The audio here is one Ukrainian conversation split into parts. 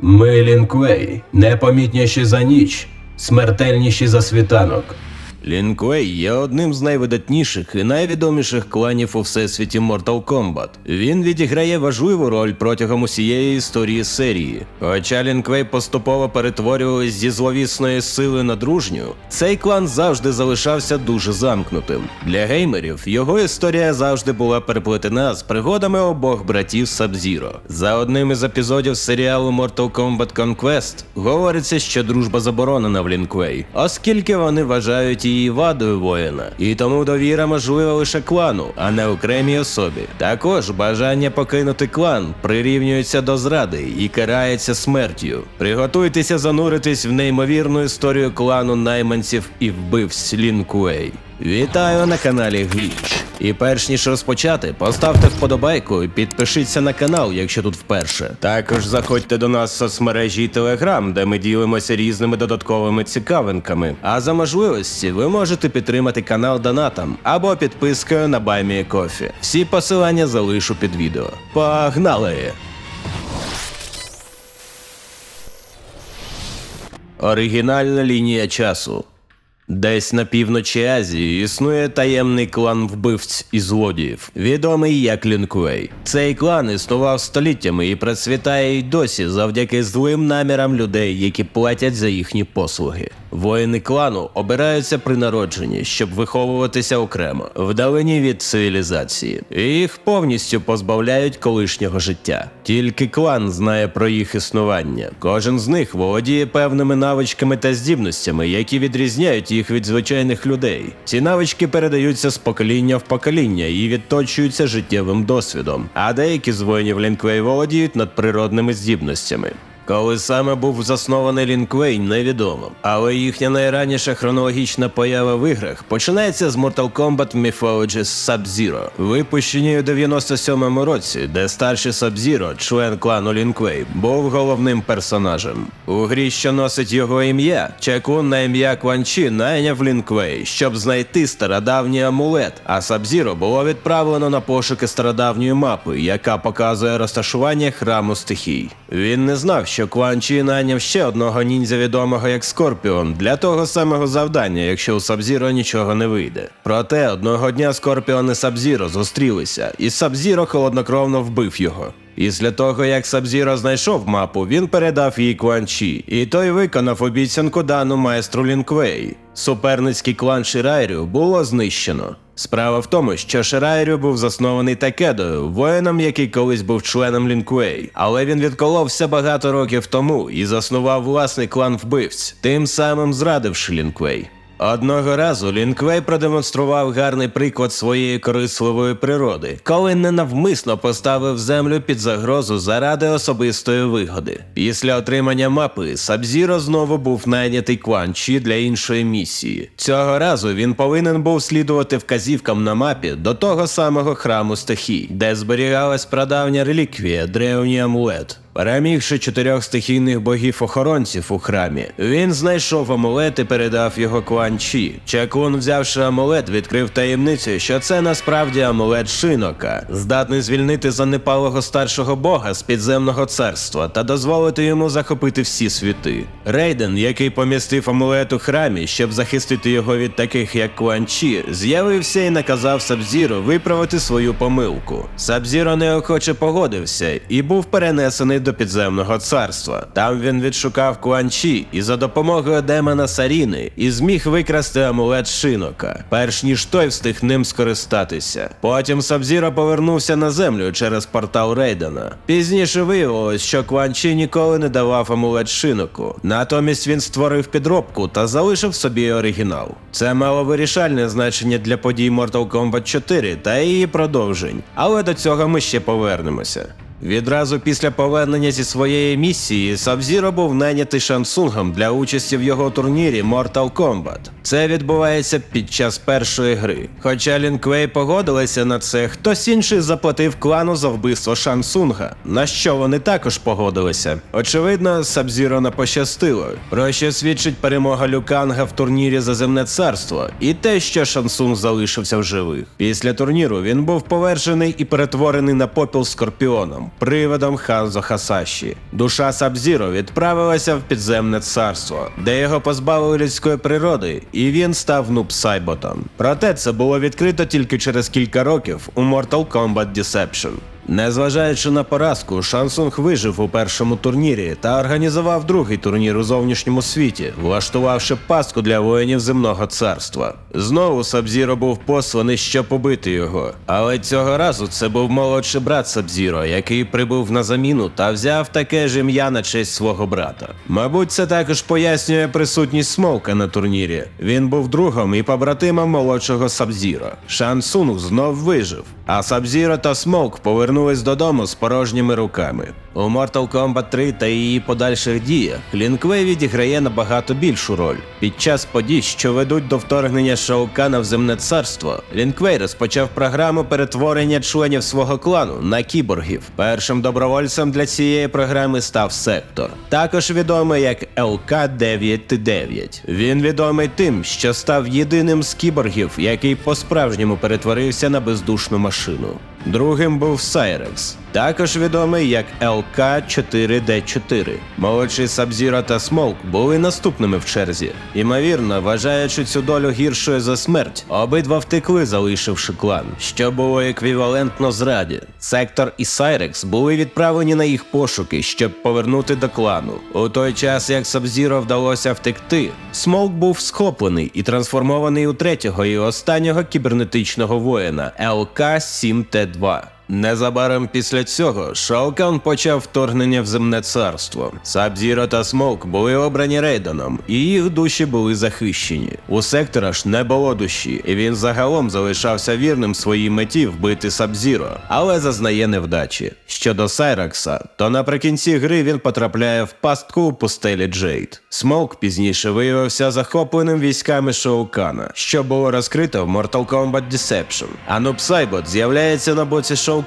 Ми Лінквей, непомітніші за ніч, смертельніші за світанок. Лінквей є одним з найвидатніших і найвідоміших кланів у всесвіті Mortal Kombat. Він відіграє важливу роль протягом усієї історії серії. Хоча Лінквей поступово перетворювались зі зловісної сили на дружню, цей клан завжди залишався дуже замкнутим. Для геймерів його історія завжди була переплетена з пригодами обох братів Сабзіро. За одним із епізодів серіалу Mortal Kombat Conquest говориться, що дружба заборонена в Лінквей, оскільки вони вважають її вадою воїна, і тому довіра можлива лише клану, а не окремій особі. Також бажання покинути клан прирівнюється до зради і карається смертю. Приготуйтеся зануритись в неймовірну історію клану найманців і вбивць Лінквей. Вітаю на каналі Гліч. І перш ніж розпочати, поставте вподобайку і підпишіться на канал, якщо тут вперше. Також заходьте до нас в соцмережі і телеграм, де ми ділимося різними додатковими цікавинками. А за можливості ви можете підтримати канал донатом або підпискою на BuyMeACoffee. Всі посилання залишу під відео. Погнали! Оригінальна лінія часу. Десь на півночі Азії існує таємний клан вбивць і злодіїв, відомий як Лінквей. Цей клан існував століттями і процвітає й досі завдяки злим намірам людей, які платять за їхні послуги. Воїни клану обираються при народженні, щоб виховуватися окремо, вдалині від цивілізації. І їх повністю позбавляють колишнього життя. Тільки клан знає про їх існування. Кожен з них володіє певними навичками та здібностями, які відрізняють їх від звичайних людей. Ці навички передаються з покоління в покоління і відточуються життєвим досвідом. А деякі з воїнів Лінквей володіють надприродними здібностями. Коли саме був заснований Лінквей, невідомо, але їхня найраніша хронологічна поява в іграх починається з Mortal Kombat Mythology Sub-Zero, випущені у 97-му році, де старший Sub-Zero, член клану Лінквей, був головним персонажем. У грі, що носить його ім'я, Чекун на ім'я Кванчі найняв Лінквей, щоб знайти стародавній амулет, а Sub-Zero було відправлено на пошуки стародавньої мапи, яка показує розташування храму стихій. Він не знав, що Кван Чі ще одного ніндзя відомого як Скорпіон для того самого завдання, якщо у Сабзіро нічого не вийде. Проте одного дня Скорпіон і Сабзіро зустрілися, і Сабзіро холоднокровно вбив його. Після того, як Сабзіро знайшов мапу, він передав їй Кван Чі, і той виконав обіцянку дану майстру Лінквей. Суперницький клан Ширайрю було знищено. Справа в тому, що Ширайрю був заснований Такедою, воїном, який колись був членом Лінквей, але він відколовся багато років тому і заснував власний клан вбивць, тим самим зрадивши Лінквей. Одного разу Лінквей продемонстрував гарний приклад своєї корисливої природи, коли ненавмисно поставив землю під загрозу заради особистої вигоди. Після отримання мапи Сабзіро знову був найнятий Кван Чі для іншої місії. Цього разу він повинен був слідувати вказівкам на мапі до того самого храму стихій, де зберігалась прадавня реліквія древній амулет. Перемігши чотирьох стихійних богів-охоронців у храмі, він знайшов амулет і передав його Куан Чі. Чакун, взявши амулет, відкрив таємницю, що це насправді амулет Шинока, здатний звільнити занепалого старшого бога з підземного царства та дозволити йому захопити всі світи. Рейден, який помістив амулет у храмі, щоб захистити його від таких як Куан Чі, з'явився і наказав Сабзіро виправити свою помилку. Сабзіро неохоче погодився і був перенесений до підземного царства. Там він відшукав Куанчі і за допомогою демона Саріни і зміг викрасти амулет Шинока, перш ніж той встиг ним скористатися. Потім Сабзіро повернувся на землю через портал Рейдена. Пізніше виявилось, що Куанчі ніколи не давав амулет Шиноку. Натомість він створив підробку та залишив собі оригінал. Це мало вирішальне значення для подій Mortal Kombat 4 та її продовжень, але до цього ми ще повернемося. Відразу після повернення зі своєї місії Сабзіро був найнятий Шансунгом для участі в його турнірі Mortal Kombat. Це відбувається під час першої гри. Хоча Лінквей погодилися на це, хтось інший заплатив клану за вбивство Шансунга, на що вони також погодилися. Очевидно, Сабзіро не пощастило, про що свідчить перемога Люканга в турнірі за земне царство, і те, що Шансунг залишився в живих. Після турніру він був повершений і перетворений на попіл скорпіоном. Сабзіром, привидом Ханзо Хасаші. Душа Сабзіро відправилася в підземне царство, де його позбавили людської природи, і він став Нуб Сайботом. Проте це було відкрито тільки через кілька років у Mortal Kombat Deception. Незважаючи на поразку, Шансунг вижив у першому турнірі та організував другий турнір у зовнішньому світі, влаштувавши пастку для воїнів земного царства. Знову Сабзіро був посланий, щоб побити його. Але цього разу це був молодший брат Сабзіро, який прибув на заміну та взяв таке ж ім'я на честь свого брата. Мабуть, це також пояснює присутність Смоука на турнірі. Він був другом і побратимом молодшого Сабзіро. Шансунг знов вижив, а Сабзіро та Смоук повернулись додому з порожніми руками. У Mortal Kombat 3 та її подальших діях Лінквей відіграє набагато більшу роль. Під час подій, що ведуть до вторгнення Шаукана в земне царство, Лінквей розпочав програму перетворення членів свого клану на кіборгів. Першим добровольцем для цієї програми став Сектор, також відомий як ЛК-9Т9. Він відомий тим, що став єдиним з кіборгів, який по-справжньому перетворився на бездушну машину. Другим був Сайрекс, також відомий як ЛК-4Д4. Молодший Сабзіро та Смолк були наступними в черзі. Імовірно, вважаючи цю долю гіршою за смерть, обидва втекли, залишивши клан, що було еквівалентно зраді. Сектор і Сайрекс були відправлені на їх пошуки, щоб повернути до клану. У той час, як Сабзіро вдалося втекти, Смолк був схоплений і трансформований у третього і останнього кібернетичного воїна ЛК-7Т2. Незабаром після цього Шаокан почав вторгнення в земне царство. Сабзіро та Смоук були обрані Рейденом, і їх душі були захищені. У сектора ж не було душі, і він загалом залишався вірним своїй меті вбити Сабзіро, але зазнає невдачі. Щодо Сайракса, то наприкінці гри він потрапляє в пастку у пустелі Джейд. Смоук пізніше виявився захопленим військами Шоукана, що було розкрито в Mortal Kombat Deception. А Нуб Сайбот з'являється на боці Шоукана,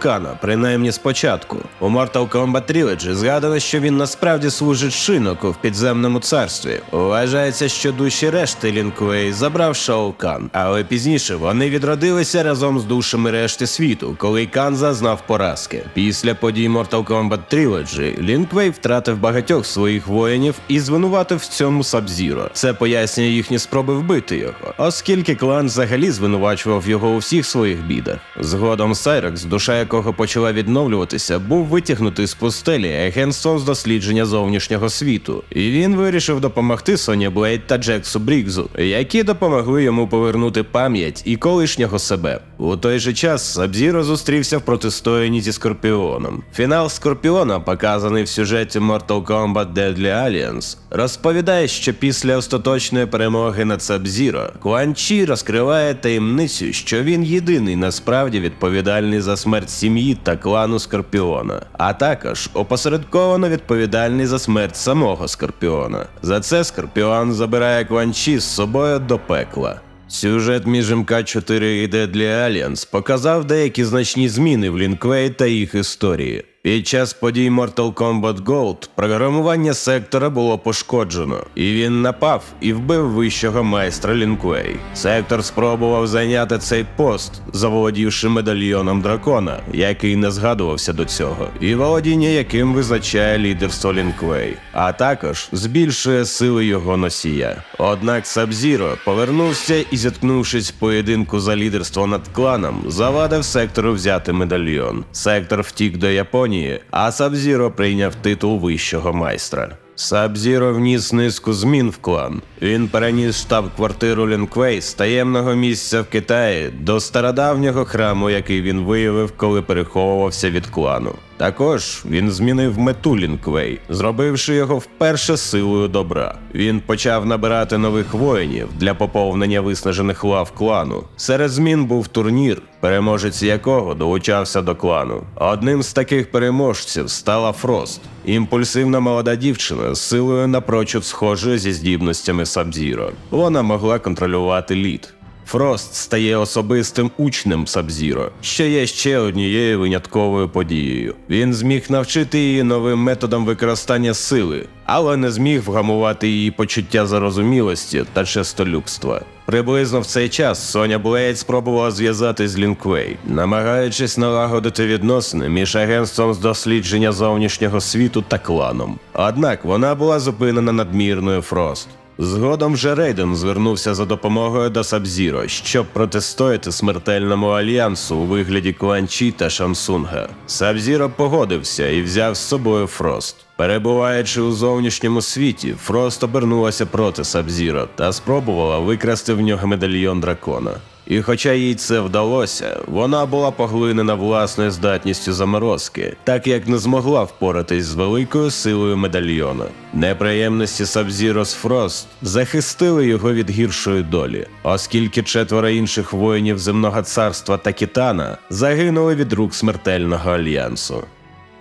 принаймні спочатку. У Mortal Kombat Trilogy згадано, що він насправді служить шиноку в підземному царстві. Вважається, що душі решти Лінквей забрав Шоукан, але пізніше вони відродилися разом з душами решти світу, коли Кан зазнав поразки. Після подій Mortal Kombat Trilogy Лінквей втратив багатьох своїх воїнів і звинуватив в цьому Сабзіро. Це пояснює їхні спроби вбити його, оскільки клан взагалі звинувачував його у всіх своїх бідах. Згодом Сайрекс, душа якого почала відновлюватися, був витягнутий з пустелі агентством з дослідження зовнішнього світу, і він вирішив допомогти Соні Блейд та Джексу Брігзу, які допомогли йому повернути пам'ять і колишнього себе. У той же час Сабзіро зустрівся в протистоянні зі Скорпіоном. Фінал Скорпіона, показаний в сюжеті Mortal Kombat Deadly Alliance, розповідає, що після остаточної перемоги над Сабзіро Куан Чі розкриває таємницю, що він єдиний насправді відповідальний за смерть сім'ї та клану Скорпіона, а також опосередковано відповідальний за смерть самого Скорпіона. За це Скорпіон забирає кланчі з собою до пекла. Сюжет між МК-4 і Deadly Alliance показав деякі значні зміни в Лінквей та їх історії. Під час подій Mortal Kombat Gold програмування сектора було пошкоджено, і він напав і вбив вищого майстра Лінквей. Сектор спробував зайняти цей пост, заволодівши медальйоном дракона, який не згадувався до цього, і володіння яким визначає лідерство Лінквей, а також збільшує сили його носія. Однак Сабзіро повернувся і, зіткнувшись в поєдинку за лідерство над кланом, завадив сектору взяти медальйон. Сектор втік до Японії, а Сабзіро прийняв титул вищого майстра. Сабзіро вніс низку змін в клан. Він переніс штаб-квартиру Лінквей з таємного місця в Китаї до стародавнього храму, який він виявив, коли переховувався від клану. Також він змінив мету Лінквей, зробивши його вперше силою добра. Він почав набирати нових воїнів для поповнення виснажених лав клану. Серед змін був турнір, переможець якого долучався до клану. Одним з таких переможців стала Фрост, імпульсивна молода дівчина з силою напрочуд схожою зі здібностями Сабзіро. Вона могла контролювати лід. Фрост стає особистим учнем Сабзіро, що є ще однією винятковою подією. Він зміг навчити її новим методом використання сили, але не зміг вгамувати її почуття зарозумілості та честолюбства. Приблизно в цей час Соня Блейд спробувала зв'язатись з Лінквей, намагаючись налагодити відносини між агентством з дослідження зовнішнього світу та кланом. Однак вона була зупинена надмірною Фрост. Згодом вже Рейден звернувся за допомогою до Сабзіро, щоб протистояти смертельному альянсу у вигляді Куанчі та Шансунга. Сабзіро погодився і взяв з собою Фрост. Перебуваючи у зовнішньому світі, Фрост обернулася проти Сабзіро та спробувала викрасти в нього медальйон дракона. І хоча їй це вдалося, вона була поглинена власною здатністю заморозки, так як не змогла впоратись з великою силою медальйона. Неприємності Сабзіро з Фрост захистили його від гіршої долі, оскільки четверо інших воїнів земного царства та Кітана загинули від рук смертельного альянсу.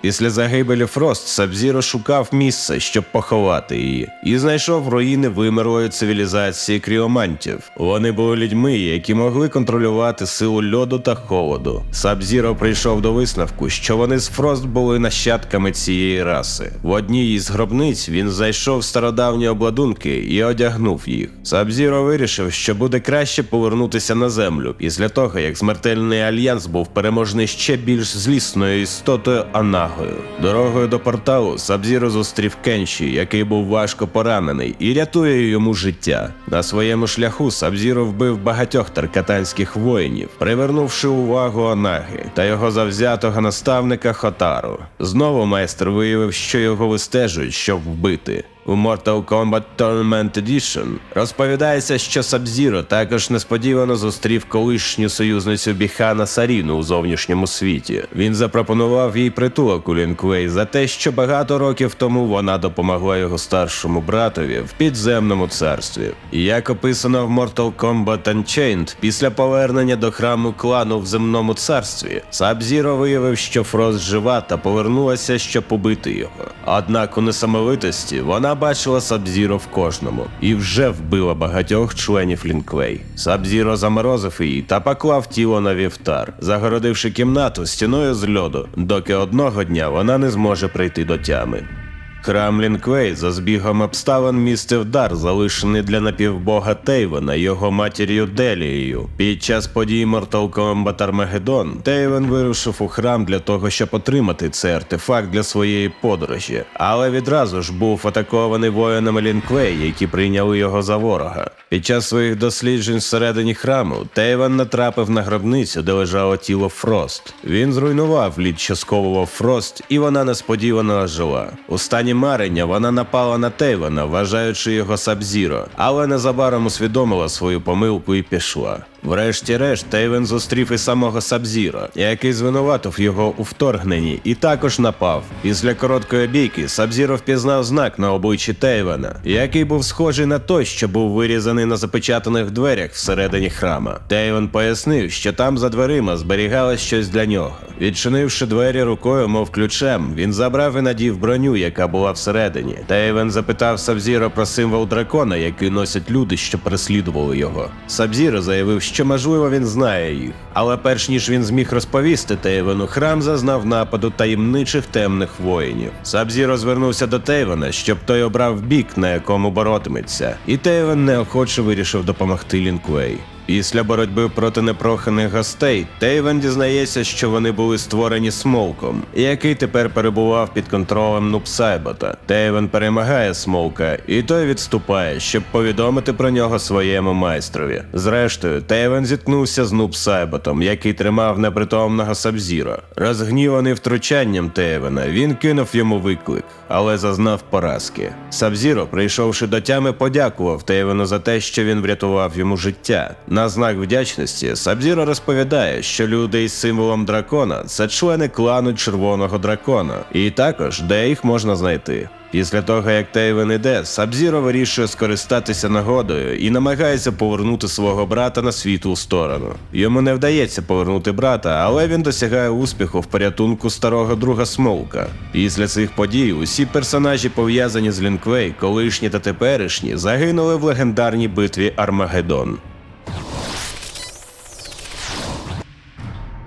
Після загибелі Фрост Сабзіро шукав місце, щоб поховати її, і знайшов руїни вимерлої цивілізації кріомантів. Вони були людьми, які могли контролювати силу льоду та холоду. Сабзіро прийшов до висновку, що вони з Фрост були нащадками цієї раси. В одній із гробниць він знайшов стародавні обладунки і одягнув їх. Сабзіро вирішив, що буде краще повернутися на землю після того, як смертельний альянс був переможений ще більш злісною істотою Анагою. Дорогою до порталу Сабзіро зустрів Кенші, який був важко поранений, і рятує йому життя. На своєму шляху Сабзіро вбив багатьох таркатанських воїнів, привернувши увагу Онаги та його завзятого наставника Хотару. Знову майстер виявив, що його вистежують, щоб вбити. У Mortal Kombat Tournament Edition розповідається, що Сабзіро також несподівано зустрів колишню союзницю Біхана Саріну у зовнішньому світі. Він запропонував їй притулок у Лінквей за те, що багато років тому вона допомогла його старшому братові в підземному царстві. Як описано в Mortal Kombat Unchained, після повернення до храму клану в земному царстві, Сабзіро виявив, що Фрост жива та повернулася, щоб убити його. Однак у несамовитості вона бачила Сабзіро в кожному і вже вбила багатьох членів Лінквей. Сабзіро заморозив її та поклав тіло на вівтар, загородивши кімнату стіною з льоду, доки одного дня вона не зможе прийти до тями. Храм Лінквей за збігом обставин містив дар, залишений для напівбога Тейвена його матір'ю Делією. Під час подій Mortal Kombat Armageddon Тейвен вирушив у храм для того, щоб отримати цей артефакт для своєї подорожі, але відразу ж був атакований воїнами Лінквей, які прийняли його за ворога. Під час своїх досліджень всередині храму Тейвен натрапив на гробницю, де лежало тіло Фрост. Він зруйнував лід, що сковував Фрост, і вона несподівано ожила. У стані марення вона напала на Тейвена, вважаючи його Сабзіро, але незабаром усвідомила свою помилку і пішла. Врешті-решт, Тейвен зустрів і самого Сабзіро, який звинуватив його у вторгненні, і також напав. Після короткої бійки Сабзіро впізнав знак на обличчі Тейвена, який був схожий на той, що був вирізаний на запечатаних дверях всередині храма. Тейвен пояснив, що там за дверима зберігалось щось для нього. Відчинивши двері рукою, мов ключем, він забрав і надів броню, яка була всередині. Тейвен запитав Сабзіро про символ дракона, який носять люди, що переслідували його. Сабзіро заявив, що можливо він знає їх. Але перш ніж він зміг розповісти Тейвену, храм зазнав нападу таємничих темних воїнів. Сабзіро звернувся до Тейвена, щоб той обрав бік, на якому боротиметься, і Тейвен неохоче вирішив допомогти Лінквей. Після боротьби проти непроханих гостей Тейвен дізнається, що вони були створені смолком, який тепер перебував під контролем Нупсайбота. Тейвен перемагає смолка, і той відступає, щоб повідомити про нього своєму майстрові. Зрештою, Тейвен зіткнувся з Нупсайботом, який тримав непритомного Сабзіро. Розгніваний втручанням Тейвена, він кинув йому виклик, але зазнав поразки. Сабзіро, прийшовши до тями, подякував Тейвену за те, що він врятував йому життя. На знак вдячності Сабзіро розповідає, що люди із символом дракона це члени клану Червоного дракона, і також де їх можна знайти. Після того, як Тейвен іде, Сабзіро вирішує скористатися нагодою і намагається повернути свого брата на світлу сторону. Йому не вдається повернути брата, але він досягає успіху в порятунку старого друга Смолка. Після цих подій усі персонажі, пов'язані з Лінквей, колишні та теперішні, загинули в легендарній битві Армагеддон.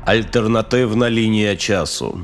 Альтернативна лінія часу.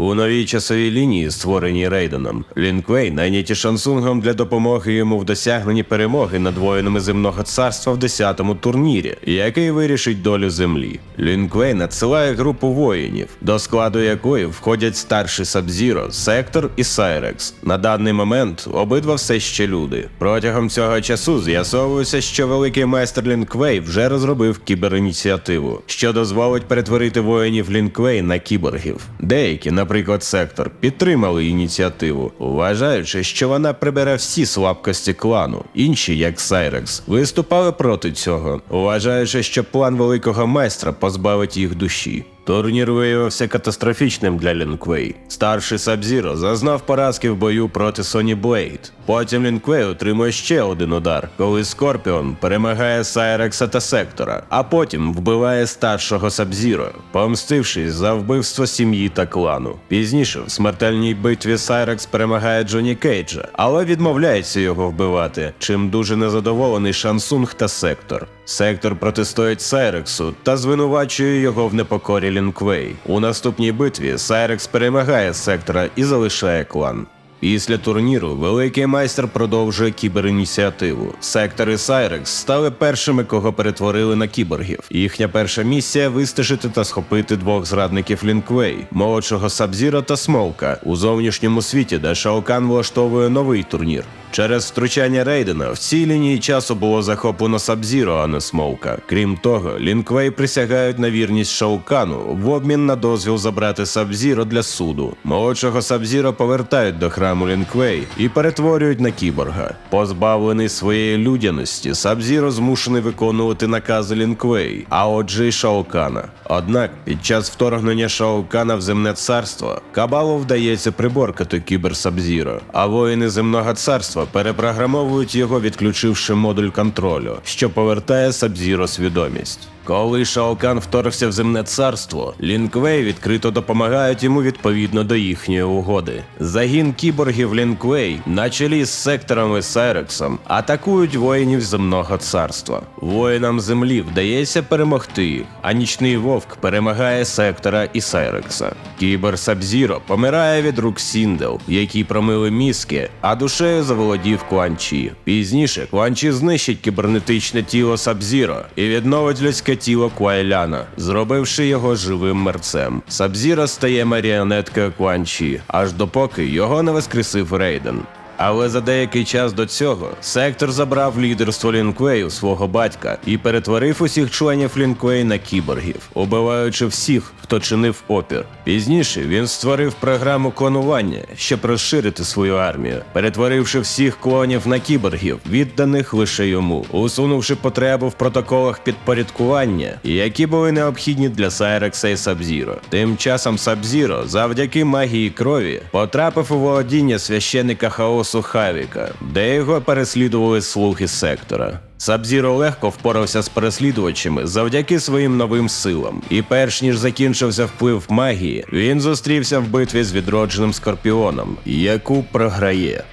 У новій часовій лінії, створеній Рейденом, Лінквей найняті Шансунгом для допомоги йому в досягненні перемоги над воїнами земного царства в 10-му турнірі, який вирішить долю землі. Лінквей надсилає групу воїнів, до складу якої входять старший Сабзіро, Сектор і Сайрекс. На даний момент обидва все ще люди. Протягом цього часу з'ясовується, що великий майстер Лінквей вже розробив кіберініціативу, що дозволить перетворити воїнів Лінквей на кіборгів. Деякі, наприклад, сектор, підтримали ініціативу, вважаючи, що вона прибере всі слабкості клану. Інші, як Сайрекс, виступали проти цього, вважаючи, що план великого майстра позбавить їх душі. Турнір виявився катастрофічним для Лінквей. Старший Сабзіро зазнав поразки в бою проти Соні Блейд. Потім Лінквей отримує ще один удар, коли Скорпіон перемагає Сайрекса та Сектора, а потім вбиває старшого Сабзіро, помстившись за вбивство сім'ї та клану. Пізніше в смертельній битві Сайрекс перемагає Джоні Кейджа, але відмовляється його вбивати, чим дуже незадоволений Шансунг та Сектор. Сектор протистоїть Сайрексу та звинувачує його в непокорі Лінквей. У наступній битві Сайрекс перемагає сектора і залишає клан. Після турніру великий майстер продовжує кіберініціативу. Сектор і Сайрекс стали першими, кого перетворили на кіборгів. Їхня перша місія вистежити та схопити двох зрадників Лінквей, молодшого Сабзіра та Смолка у зовнішньому світі, де Шаокан влаштовує новий турнір. Через втручання Рейдена в цій лінії часу було захоплено Сабзіро, а не Смоука. Крім того, Лінквей присягають на вірність Шаукану в обмін на дозвіл забрати Сабзіро для суду. Молодшого Сабзіро повертають до храму Лінквей і перетворюють на кіборга. Позбавлений своєї людяності, Сабзіро змушений виконувати накази Лінквей, а отже й Шаукана. Однак під час вторгнення Шаукана в земне царство Кабалу вдається приборкати кібер Сабзіро, а воїни земного царства перепрограмовують його, відключивши модуль контролю, що повертає Сабзіро свідомість. Коли Шаокан вторгся в земне царство, Лінквей відкрито допомагають йому відповідно до їхньої угоди. Загін кіборгів Лінквей на чолі з сектором і Сайрексом атакують воїнів земного царства. Воїнам землі вдається перемогти їх, а нічний вовк перемагає сектора і Сайрекса. Кібер Сабзіро помирає від рук Сіндел, які промили мізки, а душею заволодів Куанчі. Пізніше Куанчі знищить кібернетичне тіло Сабзіро і відновить людське тіло Куайляна, зробивши його живим мерцем. Сабзіра стає маріонеткою Куанчі, аж допоки його не воскресив Рейден. Але за деякий час до цього сектор забрав лідерство Лінквей у свого батька і перетворив усіх членів Лінквей на кіборгів, убиваючи всіх, хто чинив опір. Пізніше він створив програму клонування, щоб розширити свою армію, перетворивши всіх клонів на кіборгів, відданих лише йому, усунувши потребу в протоколах підпорядкування, які були необхідні для Сайрекса і Сабзіро. Тим часом Сабзіро, завдяки магії крові, потрапив у володіння священника хаосу Хавіка, де його переслідували слуги сектора. Сабзіро легко впорався з переслідувачами завдяки своїм новим силам. І перш ніж закінчився вплив магії, він зустрівся в битві з відродженим скорпіоном, яку програє.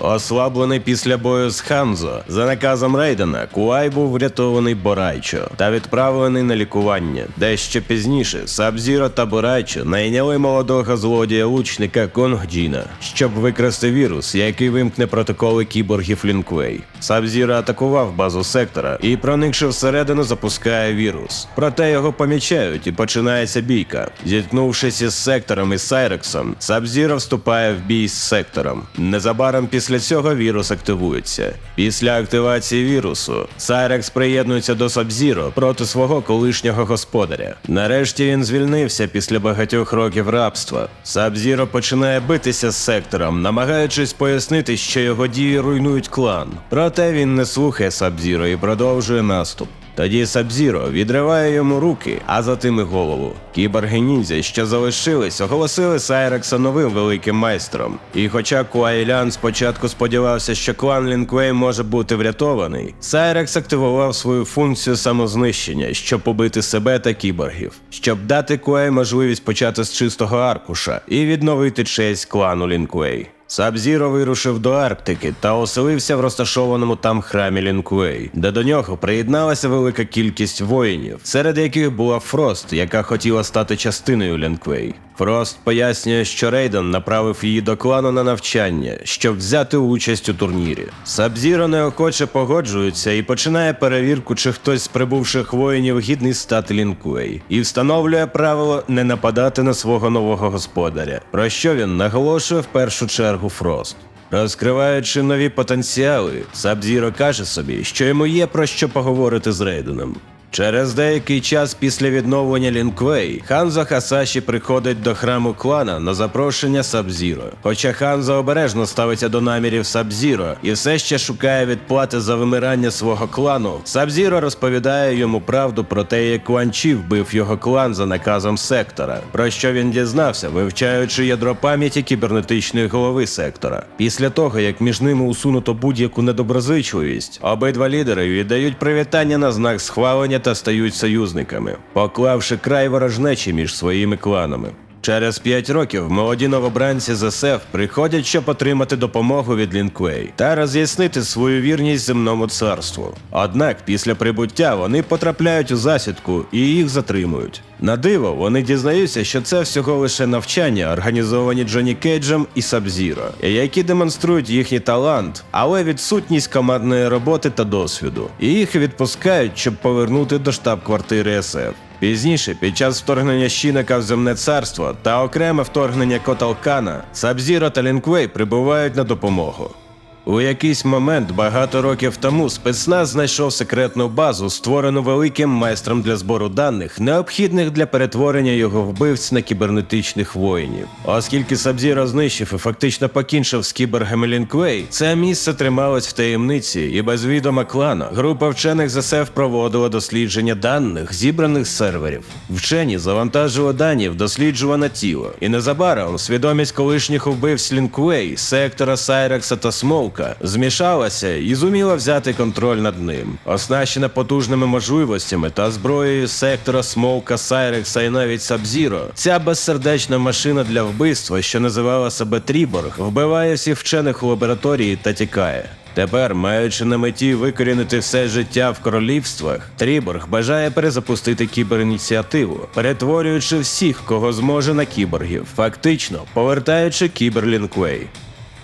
Ослаблений після бою з Ханзо, за наказом Рейдена, Куай був врятований Борайчо та відправлений на лікування. Дещо пізніше Сабзіро та Борайчо найняли молодого злодія лучника Конгджіна, щоб викрасти вірус, який вимкне протоколи кіборгів Лінквей. Сабзіро атакував базу сектора і, проникши всередину, запускає вірус. Проте його помічають і починається бійка. Зіткнувшись із сектором і Сайрексом, Сабзіро вступає в бій з сектором. Незабаром після цього вірус активується. Після активації вірусу Сайрекс приєднується до Сабзіро проти свого колишнього господаря. Нарешті він звільнився після багатьох років рабства. Сабзіро починає битися з сектором, намагаючись пояснити, що його дії руйнують клан. Проте він не слухає Сабзіро і продовжує наступ. Тоді Сабзіро відриває йому руки, а затим і голову. Кіборги ніндзя, що залишились, оголосили Сайрекса новим великим майстром. І хоча Куайлян спочатку сподівався, що клан Лінквей може бути врятований, Сайрекс активував свою функцію самознищення, щоб побити себе та кіборгів, щоб дати Куей можливість почати з чистого аркуша і відновити честь клану Лінквей. Сабзіро вирушив до Арктики та оселився в розташованому там храмі Лінквей, де до нього приєдналася велика кількість воїнів, серед яких була Фрост, яка хотіла стати частиною Лінквей. Фрост пояснює, що Рейден направив її до клану на навчання, щоб взяти участь у турнірі. Сабзіро неохоче погоджується і починає перевірку, чи хтось з прибувших воїнів гідний стати Лінквей, і встановлює правило не нападати на свого нового господаря, про що він наголошує в першу чергу Фрост. Розкриваючи нові потенціали, Сабзіро каже собі, що йому є про що поговорити з Рейденом. Через деякий час після відновлення Лінквей Ханзо Хасаші приходить до храму клана на запрошення Сабзіро. Хоча Ханзо обережно ставиться до намірів Сабзіро і все ще шукає відплати за вимирання свого клану, Сабзіро розповідає йому правду про те, як Куан Чі вбив його клан за наказом сектора, про що він дізнався, вивчаючи ядро пам'яті кібернетичної голови сектора. Після того, як між ними усунуто будь-яку недоброзичливість, обидва лідери віддають привітання на знак схвалення та стають союзниками, поклавши край ворожнечі між своїми кланами. Через п'ять років молоді новобранці з СФ приходять, щоб отримати допомогу від Лінквей та роз'яснити свою вірність земному царству. Однак після прибуття вони потрапляють у засідку і їх затримують. На диво, вони дізнаються, що це всього лише навчання, організовані Джоні Кейджем і Сабзіро, які демонструють їхній талант, але відсутність командної роботи та досвіду. І їх відпускають, щоб повернути до штаб-квартири СФ. Пізніше, під час вторгнення Щіника в земне царство та окреме вторгнення Коталкана, Сабзіро та Лінквей прибувають на допомогу. У якийсь момент багато років тому спецназ знайшов секретну базу, створену великим майстром для збору даних, необхідних для перетворення його вбивць на кібернетичних воїнів. Оскільки Сабзіро знищив і фактично покінчив з кібергами Лінквей, це місце трималось в таємниці, і без відома клана група вчених з СФ проводила дослідження даних, зібраних з серверів. Вчені завантажили дані в досліджуване тіло, і незабаром свідомість колишніх вбивць Лінквей, сектора Сайрекса та Смоука змішалася і зуміла взяти контроль над ним. Оснащена потужними можливостями та зброєю сектора Смоука, Сайрекса і навіть Сабзіро, ця безсердечна машина для вбивства, що називала себе Тріборг, вбиває всіх вчених у лабораторії та тікає. Тепер, маючи на меті викорінити все життя в королівствах, Тріборг бажає перезапустити кіберініціативу, перетворюючи всіх, кого зможе на кіборгів, фактично повертаючи кіберлінквей.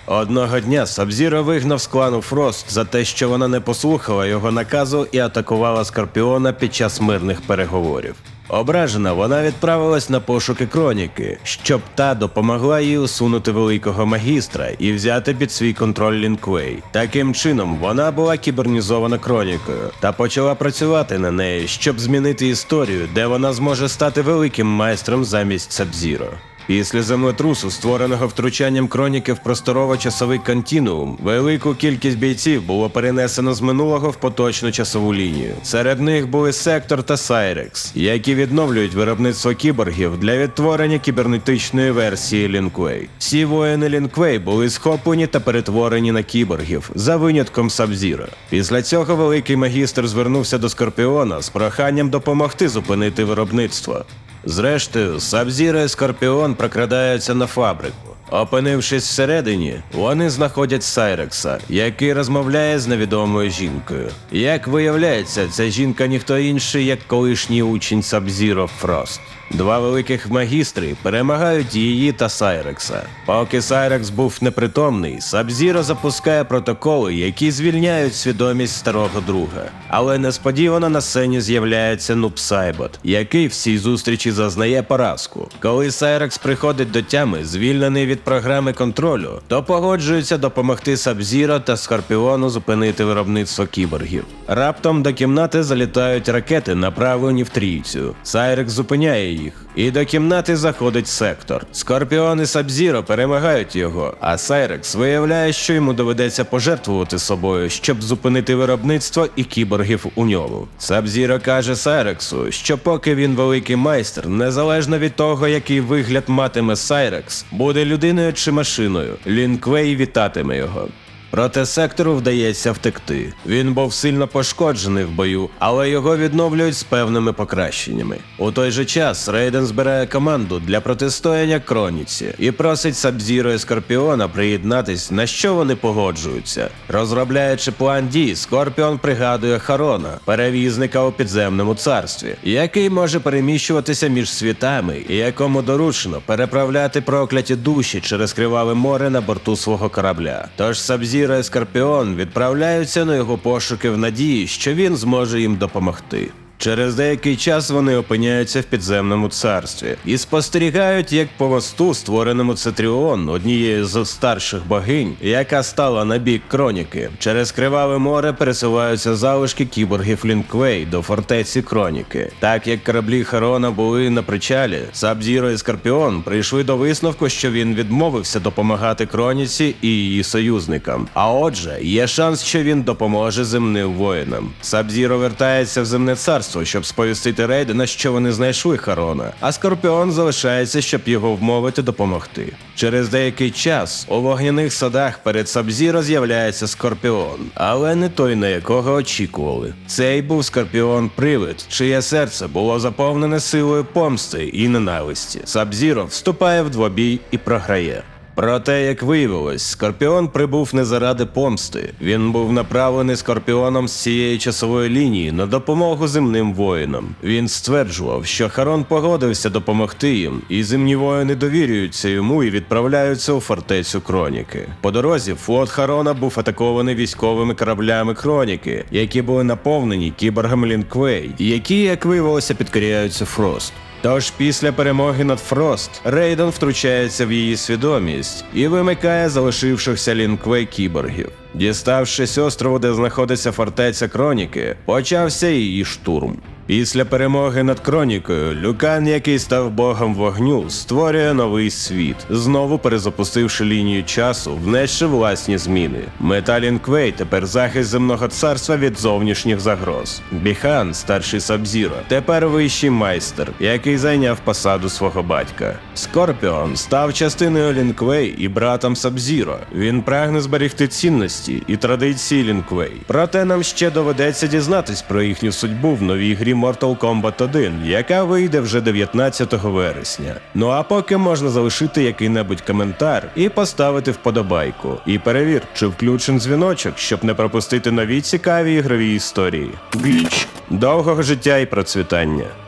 Одного дня Сабзіро вигнав з клану Фрост за те, що вона не послухала його наказу і атакувала Скорпіона під час мирних переговорів. Ображена, вона відправилась на пошуки кроніки, щоб та допомогла їй усунути великого магістра і взяти під свій контроль Лінквей. Таким чином, вона була кібернізована кронікою та почала працювати на неї, щоб змінити історію, де вона зможе стати великим майстром замість Сабзіро. Після землетрусу, створеного втручанням кроніки в просторово-часовий континуум, велику кількість бійців було перенесено з минулого в поточну часову лінію. Серед них були Сектор та Сайрекс, які відновлюють виробництво кіборгів для відтворення кібернетичної версії Лінквей. Всі воїни Лінквей були схоплені та перетворені на кіборгів за винятком Сабзіра. Після цього великий магістр звернувся до Скорпіона з проханням допомогти зупинити виробництво. Зрештою, Сабзіра і Скорпіон прокрадаються на фабрику. Опинившись всередині, вони знаходять Сайрекса, який розмовляє з невідомою жінкою. Як виявляється, ця жінка ніхто інший, як колишній учень Сабзіро Фрост. Два великих магістри перемагають її та Сайрекса. Поки Сайрекс був непритомний, Сабзіро запускає протоколи, які звільняють свідомість старого друга. Але несподівано на сцені з'являється Нуб Сайбот, який в цій зустрічі зазнає поразку. Коли Сайрекс приходить до тями, звільнений від програми контролю, то погоджується допомогти Сабзіро та Скорпіону зупинити виробництво кіборгів. Раптом до кімнати залітають ракети, направлені в трійцю. Сайрекс зупиняє їх, і до кімнати заходить сектор. Скорпіон і Сабзіро перемагають його, а Сайрекс виявляє, що йому доведеться пожертвувати собою, щоб зупинити виробництво і кіборгів у ньому. Сабзіро каже Сайрексу, що поки він великий майстер, незалежно від того, який вигляд матиме Сайрекс, буде людиною чи машиною. Лінквей вітатиме його. Проте сектору вдається втекти. Він був сильно пошкоджений в бою, але його відновлюють з певними покращеннями. У той же час Рейден збирає команду для протистояння Кроніці і просить Сабзіро і Скорпіона приєднатись, на що вони погоджуються. Розробляючи план дій, Скорпіон пригадує Харона, перевізника у підземному царстві, який може переміщуватися між світами і якому доручено переправляти прокляті душі через криваве море на борту свого корабля. Тож Сабзіро і Скорпіон відправляються на його пошуки в надії, що він зможе їм допомогти. Через деякий час вони опиняються в підземному царстві і спостерігають, як по мосту, створеному Цетріон, однією з старших богинь, яка стала на бік Кроніки. Через криваве море пересуваються залишки кіборгів Лінквей до фортеці Кроніки. Так як кораблі Харона були на причалі, Сабзіро і Скорпіон прийшли до висновку, що він відмовився допомагати Кроніці і її союзникам. А отже, є шанс, що він допоможе земним воїнам. Сабзіро вертається в земне царство, щоб сповістити Рейдена, що вони знайшли Харона, а Скорпіон залишається, щоб його вмовити допомогти. Через деякий час у вогняних садах перед Сабзіро з'являється Скорпіон, але не той, на якого очікували. Цей був Скорпіон Привид, чиє серце було заповнене силою помсти і ненависті. Сабзіро вступає в двобій і програє. Проте, як виявилось, Скорпіон прибув не заради помсти. Він був направлений Скорпіоном з цієї часової лінії на допомогу земним воїнам. Він стверджував, що Харон погодився допомогти їм, і земні воїни довірюються йому і відправляються у фортецю Кроніки. По дорозі флот Харона був атакований військовими кораблями Кроніки, які були наповнені кіборгами Лінквей, які, як виявилося, підкоряються Фрост. Тож після перемоги над Фрост Рейден втручається в її свідомість і вимикає залишившихся лінквей кіборгів. Діставшись острову, де знаходиться фортеця Кроніки, почався її штурм. Після перемоги над Кронікою, Люкан, який став богом вогню, створює новий світ, знову перезапустивши лінію часу, внесши власні зміни. Мета Лінквей тепер захист земного царства від зовнішніх загроз. Біхан, старший Сабзіро, тепер вищий майстер, який зайняв посаду свого батька. Скорпіон став частиною Лінквей і братом Сабзіро. Він прагне зберегти цінності і традиції Лінквей. Проте нам ще доведеться дізнатись про їхню судьбу в новій грі Mortal Kombat 1, яка вийде вже 19 вересня. Ну а поки можна залишити який-небудь коментар і поставити вподобайку. І перевір, чи включен дзвіночок, щоб не пропустити нові цікаві ігрові історії. Біч! Довгого життя і процвітання!